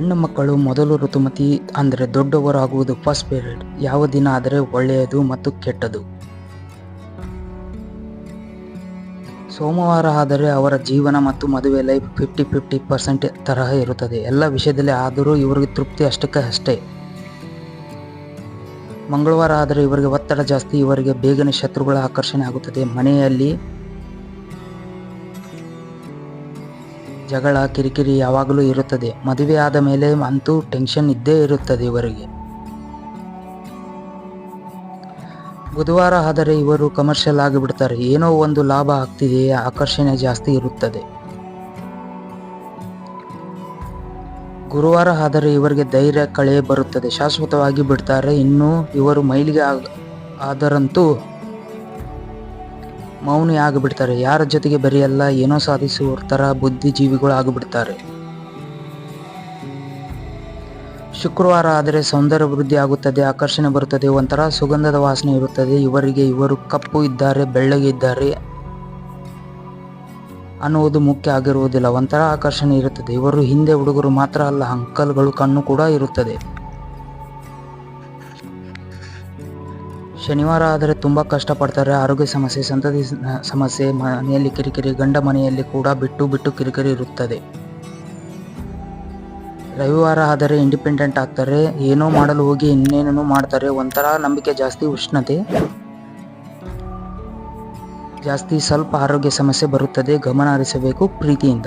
ಹೆಣ್ಣು ಮಕ್ಕಳು ಮೊದಲು ಋತುಮತಿ ಅಂದರೆ ದೊಡ್ಡವರಾಗುವುದು ಫಸ್ಟ್ ಪೀರಿಯಡ್. ಯಾವ ದಿನ ಆದರೆ ಒಳ್ಳೆಯದು ಮತ್ತು ಕೆಟ್ಟದು. ಸೋಮವಾರ ಆದರೆ ಅವರ ಜೀವನ ಮತ್ತು ಮದುವೆ ಲೈಫ್ ಫಿಫ್ಟಿ ಫಿಫ್ಟಿ ಪರ್ಸೆಂಟ್ ತರಹ ಇರುತ್ತದೆ. ಎಲ್ಲ ವಿಷಯದಲ್ಲಿ ಆದರೂ ಇವರಿಗೆ ತೃಪ್ತಿ ಅಷ್ಟಕ್ಕೆ ಅಷ್ಟೇ. ಮಂಗಳವಾರ ಆದರೆ ಇವರಿಗೆ ಒತ್ತಡ ಜಾಸ್ತಿ, ಇವರಿಗೆ ಬೇಗನೆ ಶತ್ರುಗಳ ಆಕರ್ಷಣೆ ಆಗುತ್ತದೆ. ಮನೆಯಲ್ಲಿ ಜಗಳ ಕಿರಿಕಿರಿ ಯಾವಾಗಲೂ ಇರುತ್ತದೆ. ಮದುವೆ ಆದ ಮೇಲೆ ಅಂತೂ ಟೆನ್ಷನ್ ಇದ್ದೇ ಇರುತ್ತದೆ ಇವರಿಗೆ. ಬುಧವಾರ ಆದರೆ ಇವರು ಕಮರ್ಷಿಯಲ್ ಆಗಿಬಿಡ್ತಾರೆ. ಏನೋ ಒಂದು ಲಾಭ ಆಗ್ತಿದೆ ಆಕರ್ಷಣೆ ಜಾಸ್ತಿ ಇರುತ್ತದೆ. ಗುರುವಾರ ಆದರೆ ಇವರಿಗೆ ಧೈರ್ಯ ಕಳೆ ಬರುತ್ತದೆ. ಶಾಶ್ವತವಾಗಿ ಬಿಡ್ತಾರೆ. ಇನ್ನು ಇವರು ಮೈಲಿಗೆ ಆದರಂತೂ ಮೌನಿ ಆಗಿಬಿಡ್ತಾರೆ. ಯಾರ ಜೊತೆಗೆ ಬರೆಯಲ್ಲ, ಏನೋ ಸಾಧಿಸುವ ಥರ ಬುದ್ಧಿಜೀವಿಗಳು ಆಗಿಬಿಡ್ತಾರೆ. ಶುಕ್ರವಾರ ಆದರೆ ಸೌಂದರ್ಯ ವೃದ್ಧಿ ಆಗುತ್ತದೆ, ಆಕರ್ಷಣೆ ಬರುತ್ತದೆ, ಒಂಥರ ಸುಗಂಧದ ವಾಸನೆ ಇರುತ್ತದೆ. ಇವರಿಗೆ ಇವರು ಕಪ್ಪು ಇದ್ದಾರೆ, ಬೆಳ್ಳಗೆ ಇದ್ದಾರೆ ಅನ್ನುವುದು ಮುಖ್ಯ ಆಗಿರುವುದಿಲ್ಲ. ಒಂಥರ ಆಕರ್ಷಣೆ ಇರುತ್ತದೆ. ಇವರು ಹಿಂದೆ ಹುಡುಗರು ಮಾತ್ರ ಅಲ್ಲ, ಅಂಕಲ್ಗಳು ಕಣ್ಣು ಕೂಡ ಇರುತ್ತದೆ. ಶನಿವಾರ ಆದರೆ ತುಂಬ ಕಷ್ಟಪಡ್ತಾರೆ. ಆರೋಗ್ಯ ಸಮಸ್ಯೆ, ಸಂತತಿ ಸಮಸ್ಯೆ, ಮನೆಯಲ್ಲಿ ಕಿರಿಕಿರಿ, ಗಂಡ ಮನೆಯಲ್ಲಿ ಕೂಡ ಬಿಟ್ಟು ಬಿಟ್ಟು ಕಿರಿಕಿರಿ ಇರುತ್ತದೆ. ರವಿವಾರ ಆದರೆ ಇಂಡಿಪೆಂಡೆಂಟ್ ಆಗ್ತಾರೆ. ಏನೋ ಮಾಡಲು ಹೋಗಿ ಇನ್ನೇನೇನೋ ಮಾಡ್ತಾರೆ. ಒಂಥರ ನಂಬಿಕೆ ಜಾಸ್ತಿ, ಉಷ್ಣತೆ. ಜಾಸ್ತಿ ಸ್ವಲ್ಪ ಆರೋಗ್ಯ ಸಮಸ್ಯೆ ಬರುತ್ತದೆ. ಗಮನ ಹರಿಸಬೇಕು ಪ್ರೀತಿಯಿಂದ.